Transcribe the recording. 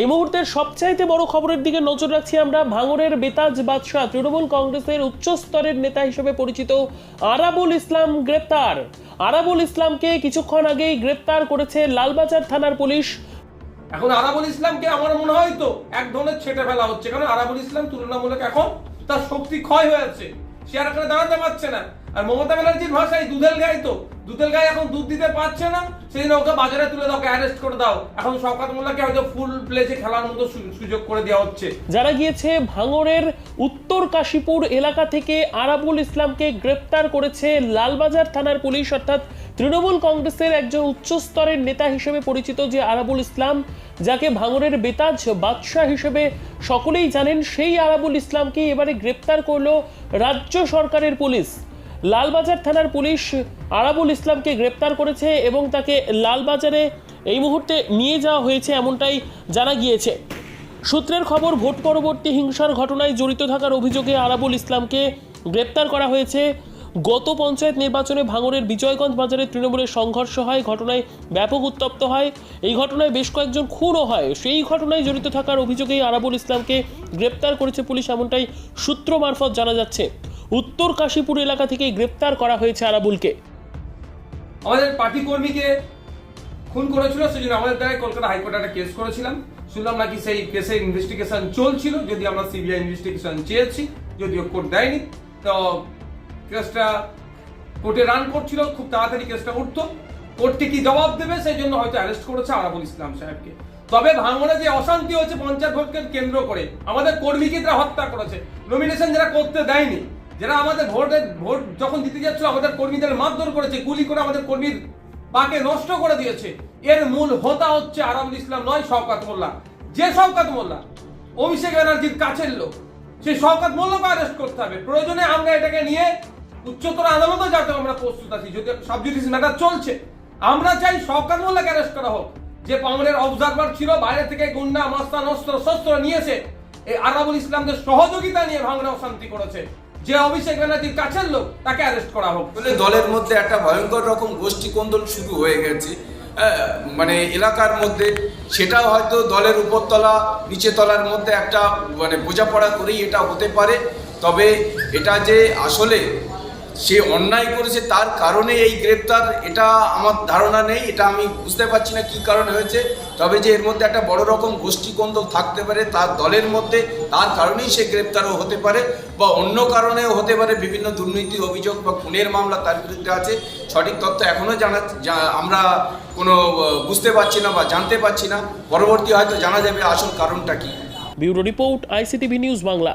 এই মুহূর্তের সবচাইতে বড় খবরের দিকে নজর রাখছি আমরা ভাঙড়ের বেতাজ বাদশাহ তৃণমূল কংগ্রেসের উচ্চ স্তরের নেতা হিসেবে পরিচিত আরাবুল ইসলাম গ্রেপ্তার। আরাবুল ইসলামকে কিছুক্ষণ আগেই গ্রেপ্তার করেছে লালবাজার থানার পুলিশ। এখন আরাবুল ইসলামকে আমার মনে হয় তো এক ধরনের ছেটে ফেলা হচ্ছে। কারণ আরাবুল ইসলাম তুলনামূলক এখন তার শক্তি ক্ষয় হয়ে হয়েছে সে আর এখানে দাঁড়াতে পারছে না। আর মমতা ব্যানার্জির ভাষায় দুধেল গায়ে তো। দুধেল গায়ে এখন দুধ দিতে পারছে না, সেই ওকে বাজারে তুলে দাও অ্যারেস্ট করে দাও। এখন শওকাত মোল্লাকে হয়তো ফুল প্লেজে খেলার মতো সুযোগ করে দেওয়া হচ্ছে। যারা গিয়েছে ভাঙড়ের উত্তর কাশীপুর এলাকা থেকে আরাবুল ইসলামকে গ্রেপ্তার করেছে লালবাজার থানার পুলিশ, অর্থাৎ তৃণমূল কংগ্রেসের একজন উচ্চস্তরের নেতা হিসেবে পরিচিত যে আরাবুল ইসলাম, যাকে ভাঙড়ের বেতাজ বাদশাহ হিসেবে সকলেই জানেন, সেই আরাবুল ইসলামকে এবারে গ্রেপ্তার করল রাজ্য সরকারের পুলিশ। লালবাজার থানার পুলিশ আরাবুল ইসলামকে গ্রেপ্তার করেছে এবং তাকে লালবাজারে এই মুহূর্তে নিয়ে যাওয়া হয়েছে এমনটাই জানা গিয়েছে। সূত্রের খবর, ভোট পরবর্তী হিংসার ঘটনায় জড়িত থাকার অভিযোগে আরাবুল ইসলামকে গ্রেপ্তার করা হয়েছে। গত পঞ্চায়েত নির্বাচনে ভাঙড়ের বিজয়গঞ্জ বাজারে তৃণমূলের সংঘর্ষ হয়, ঘটনায় ব্যাপক উত্তপ্ত হয়। এই ঘটনায় বেশ কয়েকজন খুনও হয়। সেই ঘটনায় জড়িত থাকার অভিযোগেই আরাবুল ইসলামকে গ্রেপ্তার করেছে পুলিশ, এমনটাই সূত্র মারফত জানা যাচ্ছে। উত্তর কাশীপুর এলাকা থেকে গ্রেপ্তার করা হয়েছে আরাবুলকে। আমাদের পার্টি কর্মীকে খুন করেছিল সেই জন্য আমাদের দ্বারা কলকাতা হাইকোর্টে একটা কেস করেছিলাম। শুনলাম নাকি সেই কেসের ইনভেস্টিগেশন চলছিল যদি আমরা সিবিআই ইনভেস্টিগেশন চেয়েছি, যদিও কোর্ট দেয়নি। তো কেসটা কোর্টে রান করছিল, খুব তাড়াতাড়ি কেসটা উঠতো। কোর্টকে কি জবাব দেবে, সেই জন্য হয়তো অ্যারেস্ট করেছে আরাবুল ইসলাম সাহেবকে। তবে ভাঙড়ে যে অশান্তি হচ্ছে পঞ্চায়েত ভোটকে কেন্দ্র করে, আমাদের কর্মীকে তারা হত্যা করেছে নমিনেশন যারা করতে দেয়নি যারা আমাদের ভোটের ভোট যখন দিতে যাচ্ছিল, আমাদের কর্মীদের মারধর করেছে, গুলি করে আমাদের কর্মীর পাকে নষ্ট করে দিয়েছে। এর মূল হোতা হচ্ছে আরামুল ইসলাম নয়, শওকাত মোল্লা। যে শওকাত মোল্লা, অভিষেক ব্যানার্জির কাছের লোক সেই শওকাত মোল্লাকে অ্যারেস্ট করতে হবে। প্রয়োজনে আমরা এটাকে নিয়ে উচ্চতর আদালতে যাতে আমরা প্রস্তুত আছি, যদি সব সাবজুডিস ম্যাটার চলছে। আমরা চাই শওকাত মোল্লাকে অ্যারেস্ট করা হোক। যে পামরের অবজারভার ছিল, বাইরে থেকে গুন্ডা, মাস্তান, অস্ত্র, শস্ত্র নিয়েছে, এই আরাবুল ইসলামদের সহযোগিতা নিয়ে ভাঙড়ে অশান্তি করেছে। যে অভিষেক ব্যানার্জির কাছের লোক তাকে অ্যারেস্ট করা হোক। দলের মধ্যে একটা ভয়ঙ্কর রকম গোষ্ঠী কোন্দল শুরু হয়ে গেছে। হ্যাঁ, মানে এলাকার মধ্যে সেটাও হয়তো দলের উপরতলা নিচে তলার মধ্যে একটা মানে বোঝাপড়া করেই এটা হতে পারে। তবে এটা যে আসলে সে অন্যায় করেছে, তার কারণে এই গ্রেপ্তার, এটা আমার ধারণা নেই, এটা আমি বুঝতে পারছি না কি কারণে হয়েছে। তবে যে এর মধ্যে একটা বড় রকম গোষ্ঠী কোন্দল থাকতে পারে, তার দলের মধ্যে, তার কারণেই সে গ্রেপ্তারও হতে পারে, বা অন্য কারণেও হতে পারে, বিভিন্ন দুর্নীতি অভিযোগ বা খুনের মামলা তার বিরুদ্ধে আছে। সঠিক তথ্য এখনও জানা আমরা কোনো বুঝতে পারছি না বা জানতে পারছি না। পরবর্তী হয়তো জানা যাবে আসল কারণটা কী। Bureau report ICTV news Bangla.